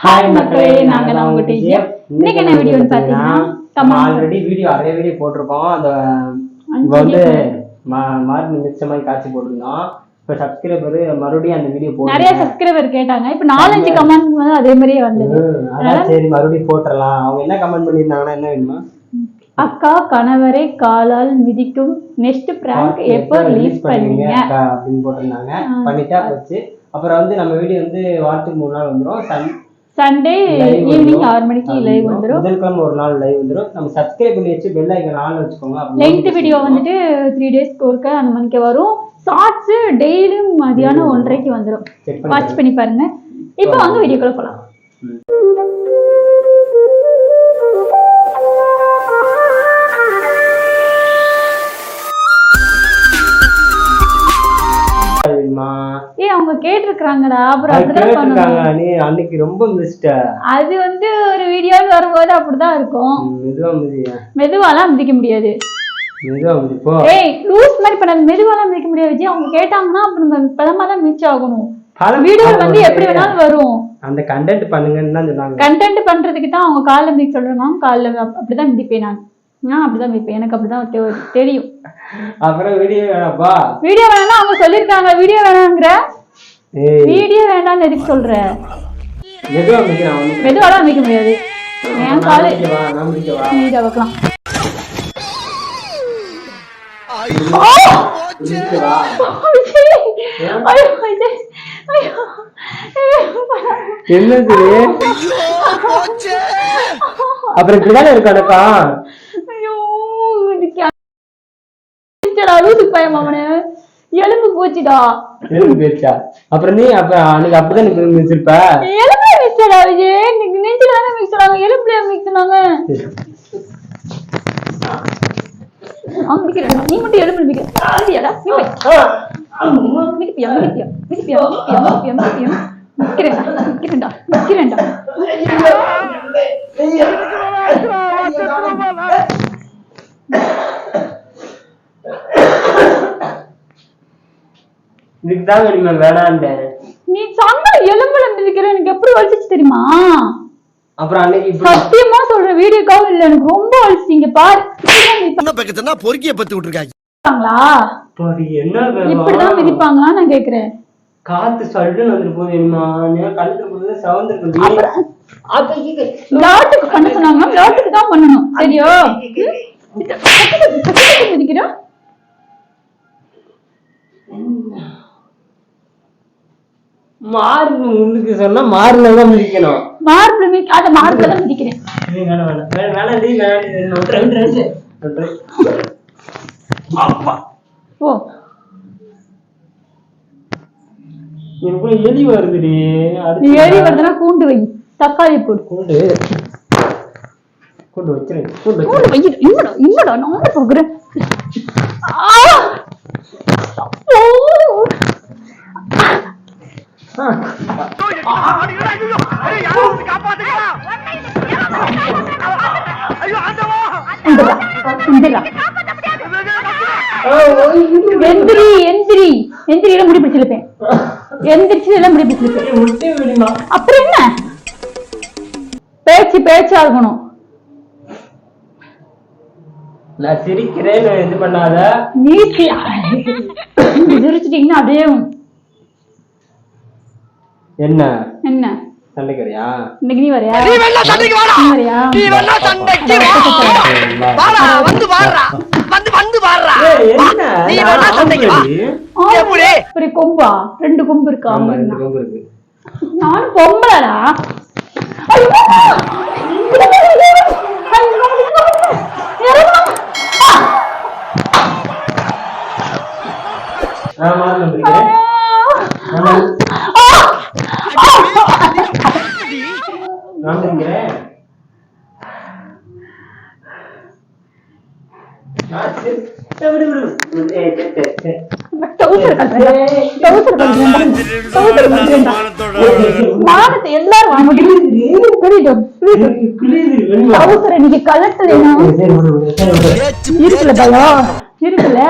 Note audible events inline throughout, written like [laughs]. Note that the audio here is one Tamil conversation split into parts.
ஹாய் மக்களே நாங்க தான் உங்க டீச்சர் இன்னைக்கு என்ன வீடியோன்னு பாத்தீங்கன்னா நம்ம ஆல்ரெடி வீடியோ நிறைய வீடியோ போட்டிருக்கோம். அந்த வந்து மார்க் மிச்ச மாதிரி காட்சி போட்டிருந்தோம் இப்ப சப்ஸ்கிரைபர் மறுபடியும் அந்த வீடியோ நிறைய போட்டு சப்ஸ்கிரைபர் கேட்டாங்க. இப்ப நாலஞ்சு கமெண்ட் வந்து அதே மாதிரியே வந்தது. அதான் சரி மறுபடியும் போட்டுறலாம். அவங்க என்ன கமெண்ட் பண்ணியிருந்தாங்கன்னா என்ன வேணுமா? அக்கா கணவரை காலால் மிதிக்கும். நெக்ஸ்ட் பிராங்க் எப்போ ரிலீஸ் பண்ணுவீங்க அப்படின்னு போட்டிருந்தாங்க. பண்ணிட்டா போச்சு. அப்புறம் வந்து நம்ம வீடியோ வந்து வாரத்துக்கு மூணு நாள் வந்துரும். Sun Sunday evening. ஆறு மணிக்கு லைவ் வந்துரும். புதன்கிழமை ஒரு நாள் லைவ் வந்துரும். நம்ம சப்ஸ்கிரைப் பண்ணி வச்சு பெல் ஐக்கன் ஆன் வச்சுக்கோங்க. Length video. வந்துட்டு த்ரீ டேஸ்க்கு ஒருக்க அந்த மணிக்கு வரும். ஷார்ட்ஸ் டெய்லியும் மதியானம் ஒன்றரைக்கு Check வாட்ச் பண்ணி பாருங்க. இப்போ வாங்க வீடியோக்குள்ள போலாம். அவங்க கேட்டிருக்காங்கடா அப்புறம் அப்படிதான் கேட்டிருக்காங்க. நீ அன்னைக்கு ரொம்ப மிஸ்ட அது வந்து ஒரு வீடியோ வரும்போது அப்படிதான் இருக்கும். மெதுவா மிதியா மெதுவாலாம் மிதிக்க முடியாது. மெதுவா மிதி போ. ஏய் லூஸ் மாதிரி பண்ண மெதுவாலாம் மிதிக்க முடியாது விஜய். அவங்க கேட்டாங்கன்னா அப்புறம் நம்ம பதமா தான் மிதிச்சு ஆகணும் வீடியோ வந்து எப்படி வேணாலும் வரும். அந்த கண்டென்ட் பண்ணுங்கன்னு தான் சொன்னாங்க. கண்டென்ட் பண்றதுக்கு தான் அவங்க காலைல மிதிக்க சொல்றாங்க காலைல அப்~ அப்படிதான் மிதிப்பேன் நான். நான் அப்படிதான் மிதிப்பேன். எனக்கு அப்படிதான் தெரியும். அப்புறம் வீடியோ வேணாப்பா வீடியோ வேணாம்னா அவங்க சொல்லிருக்காங்க வீடியோ வேணாங்கிற வீடியோ வேண்டாம்னு எதுக்கு சொல்ற? மெதுவாலாம் மிதிக்க முடியாது. என் நான் காலு மிதிக்கவா நான் மிதிக்கவா நீட்டா வைக்கலாம் மிதிக்கவா விஜய்! ஐயோ, விஜய்! ஐயோ! என்ன அப்புறம் இப்படிதானே இருக்கானக்கா ஐயோ, எனக்கு அடிச்சடா, எலும்பு போச்சுடா. எதுக்கு பேச்சா அப்புறம் நீ அப்ப அன்னைக்கு அப்படிதான் நீ மிதிச்சிருப்ப எலும்பு மிக்சடா விஜய் இன்னைக்கு நெஞ்சில தானே மிக்சடாங்க எலும்புல மிதிக்கிறேன் நீ மட்டும் எலும்பு மிதிக்கிற மிதியாடா மிதிப்பியா மிதிப்பியா மிதிப்பியா மிதிப்பியா மிதிப்பியா மிதிப்பியா மிதிக்கிறேன்டா மிதிக்கிறேன்டா இதுக்கு தான் வேணுமா வேணான்ட்டேன் நீ சொன்ன எலும்புல மிதிக்கிற எனக்கு எப்படி வலிச்சிச்சு தெரியுமா? அப்புறம் அன்னைக்கு இப்படி சத்தியமா சொல்ற வீடியோ கால் இல்ல எனக்கு ரொம்ப வலிச்சு இங்க பாரு. என்ன பக்கத்துனா பொறுக்கிய பத்து விட்டுருக்காங்க. என்ன வேணும்? இப்படிதான் மிதிப்பாங்களா நான் கேக்குறேன். காத்து சல்லுன்னு வந்துட்டு போகுது என்னமா நீ கழுத்துல போகுது சவந்திருக்கு விளையாட்டுக்கு பண்ண சொன்னாங்க விளையாட்டுக்கு தான் பண்ணணும். சரியா? மிதிக்கிறா மார்பு முன்னுக்கு சொன்னா மார்ல தான் மிதிக்கணும் மார்பிள் மிதி அத தான் மிதிக்கிறேன் ஓ. எனக்கு எலி வருதுடி. ஏறி வருதுன்னா கூண்டு வை. தக்காளி போடு. கூண்டு. கூண்டு வச்சிருங்க கூண்டு. கூண்டு வை இன்னடா இன்னடா நான் போகிறேன் ஆ! ஓ! எந்திரி எந்திரி. எந்திரியில முடி பிடிச்சிருப்பேன். எந்திரிச்சு எல்லாம் முடி பிடிச்சிருப்பேன். அப்புறம் என்ன? பேச்சு பேச்சா இருக்கணும் நான் சிரிக்கிறேன் நான் இது பண்ணாத. நீ சி- சிரிச்சிட்டீங்கன்னா அப்படியே என்ன? என்ன? சண்டைக்கிறியா? இன்னைக்கு நீ வரையா? நீ வேணா சண்டைக்கு வாடா! நீ வேணா சண்டைக்கு [laughs] வாடா! வந்து வாடுறா! வந்து வந்து ஏய், என்ன? நீ நான் வேணா சண்டைக்கு வா! ஆம்பளடி. ஆ, எப்படி? ஒரு கொம்பா? ரெண்டு கொம்பு இருக்கா? ஆமா ரெண்டு கொம்பு இருக்கு. நானும் பொம்பளடா. ஐயோ! நான் மாறல பிடிக்கிறேன் நான் பிடிக்கிறேன் நான் சரி. ஏய், விடு, விடு, விடு. ஏய், சரி, சரி, சரி. டவுசர் கட்டுறேன் டவுசர் கட்டுறேன் டவுசர் கட்டுறேன் மானத்தை எல்லாரும் வாங்க புரியுது புரியுது கிழியுது, வெண்மை. டவுசர் இன்னைக்கு. பேச்சு இருக்குல்ல பயம் இருக்குல்ல?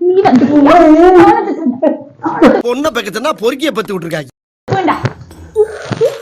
நீ வந்து மானத்தை பொண்ணை பக்கத்துனா பொறுக்கிய பத்து விட்டுருக்காங்க.